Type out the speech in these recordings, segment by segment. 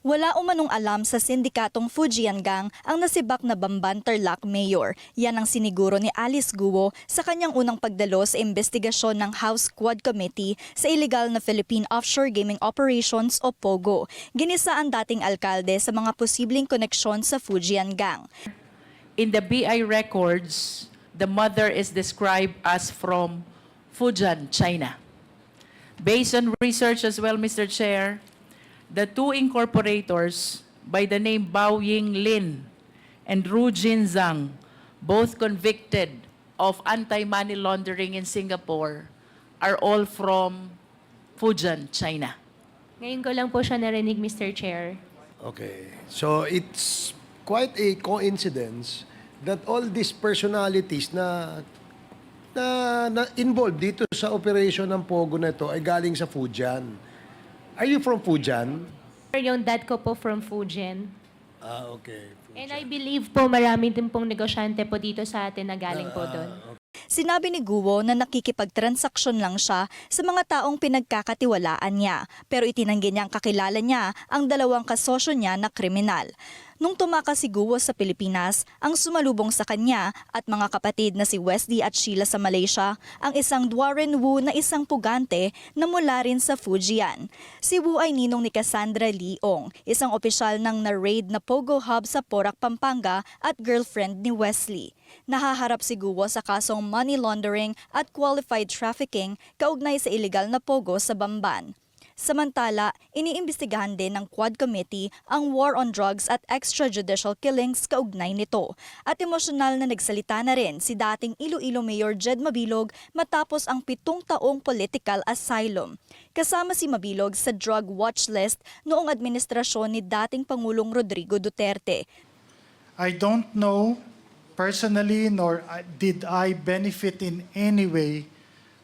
Wala umanong alam sa sindikatong Fujian Gang ang nasibak na Bamban Tarlac Mayor. Yan ang siniguro ni Alice Guo sa kanyang unang pagdalo sa investigasyon ng House Quad Committee sa illegal na Philippine Offshore Gaming Operations o POGO. Ginisa ang dating alkalde sa mga posibleng koneksyon sa Fujian Gang. In the BI records, the mother is described as from Fujian, China. Based on research as well, Mr. Chair, the two incorporators by the name Bao Ying Lin and Ru Jin Zhang, both convicted of anti-money laundering in Singapore, are all from Fujian, China. Ngayon ko lang po siya narinig, Mr. Chair. Okay. So it's quite a coincidence that all these personalities na na, na involved dito sa operation ng Pogo na ito ay galing sa Fujian. Are you from Fujian? Yung dad ko po from Fujian. Ah, okay. And I believe po marami din pong negosyante po dito sa atin na galing po doon. Sinabi ni Guo na nakikipagtransaksyon lang siya sa mga taong pinagkakatiwalaan niya pero itinanggi niyang kakilala niya ang dalawang kasosyo niya na kriminal. Nung tumakas si Guo sa Pilipinas, ang sumalubong sa kanya at mga kapatid na si Wesley at Sheila sa Malaysia, ang isang Dwarren Wu na isang pugante na mula rin sa Fujian. Si Wu ay ninong ni Cassandra Leong, isang opisyal ng na-raid na Pogo Hub sa Porac, Pampanga at girlfriend ni Wesley. Nahaharap si Guo sa kasong money laundering at qualified trafficking kaugnay sa illegal na pogo sa Bamban. Samantala, iniimbestigahan din ng Quad Committee ang war on drugs at extrajudicial killings kaugnay nito. At emosyonal na nagsalita na rin si dating Iloilo Mayor Jed Mabilog matapos ang pitong taong political asylum. Kasama si Mabilog sa drug watch list noong administrasyon ni dating Pangulong Rodrigo Duterte. I don't know personally nor I- did I benefit in any way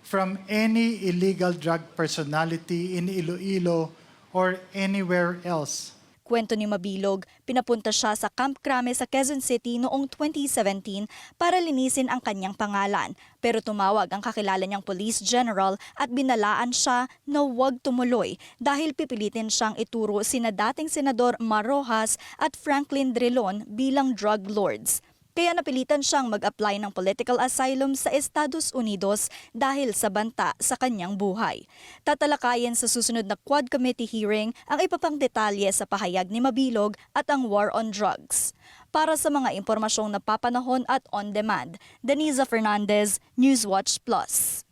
from any illegal drug personality in Iloilo or anywhere else. Kwento ni Mabilog, pinapunta siya sa Camp Crame sa Quezon City noong 2017 para linisin ang kanyang pangalan. Pero tumawag ang kakilala niyang police general at binalaan siya na huwag tumuloy dahil pipilitin siyang ituro sina dating senador Marojas at Franklin Drilon bilang drug lords. Kaya napilitan siyang mag-apply ng political asylum sa Estados Unidos dahil sa banta sa kanyang buhay. Tatalakayin sa susunod na Quad Committee hearing ang ipapang detalye sa pahayag ni Mabilog at ang war on drugs. Para sa mga impormasyong napapanahon at on demand, Deniza Fernandez, Newswatch Plus.